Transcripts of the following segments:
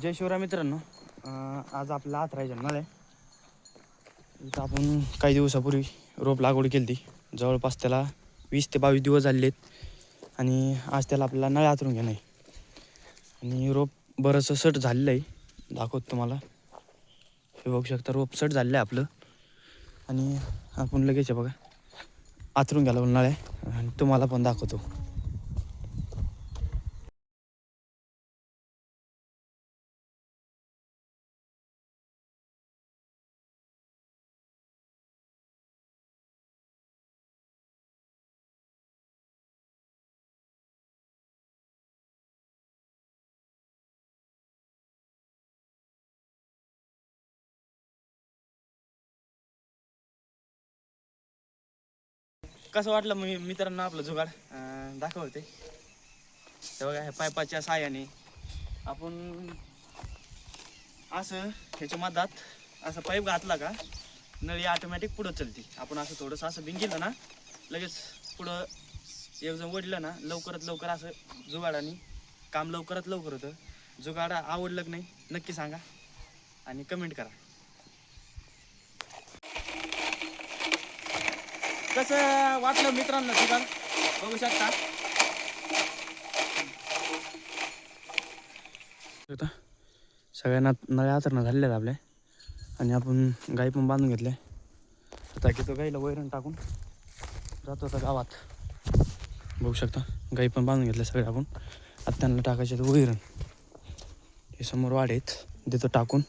जय शिवराय मित्रांनो. आज आपला आथरा जन्माला आहे. इथं आपण काही दिवसापूर्वी रोप लागवड केली ती जवळपास त्याला वीस ते बावीस दिवस झालेले आहेत. आणि आज त्याला आपल्याला नळ आतरून घेणं आहे. आणि रोप बरंचसं सट झालेलं आहे. दाखवतो तुम्हाला. हे बघू शकता रोप सट झालेलं आहे आपलं. आणि आपण लगेच आहे बघा आतरून घ्यायला नळ आहे आणि तुम्हाला पण दाखवतो. कसं वाटलं मी मित्रांनो आपलं जुगाड? दाखवते. ते बघा ह्या पायपाच्या साह्याने आपण असं ह्याच्या मधात असं पाईप घातला का नळी ऑटोमॅटिक पुढं चलते. आपण असं थोडंसं असं भिंगिलं ना लगेच पुढं एक जण ना लवकरात लवकर असं जुगाडाने काम लवकरात लवकर होतं. जुगाड आवडलं की नाही नक्की सांगा आणि कमेंट करा. कसं वाटलं मित्रांनो जुगाड बघू शकता. सगळ्यांना नळ्या आतरणं झालेल्या आहेत आपल्या आणि आपण गाई पण बांधून घेतले. आता की तो गाईला वैरण टाकून जातो आता गावात. बघू शकता गाई पण बांधून घेतल्या सगळ्या आपण. आता त्यांना टाकायचे तर वैरण. हे समोर वाढ आहेत देतो टाकून.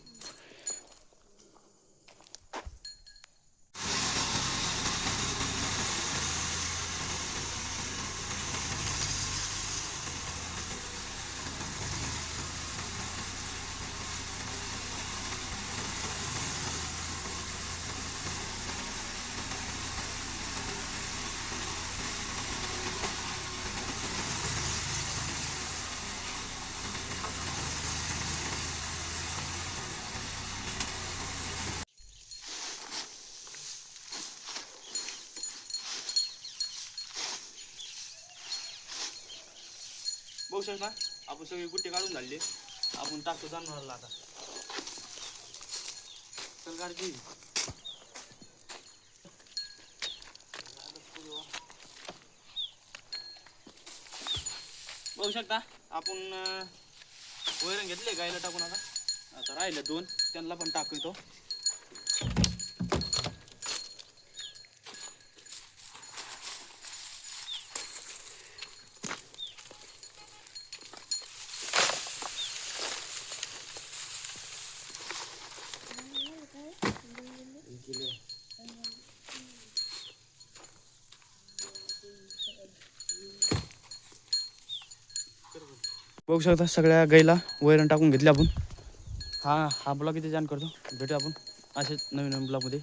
बघू शकता. आपण सगळी गुट्टे काढून झाले. आपण टाकतो जनावराला आता. चल काढची बघू शकता. आपण वैरण घेतले गायला टाकून आता. आता राहिले दोन. त्यांना पण टाकू बघू शकता सगळ्या गाईला वैरण टाकून घेतले आपण. हा हा ब्लॉग इथे जाण करतो. भेटू आपण असेच नवीन नवीन ब्लॉगमध्ये.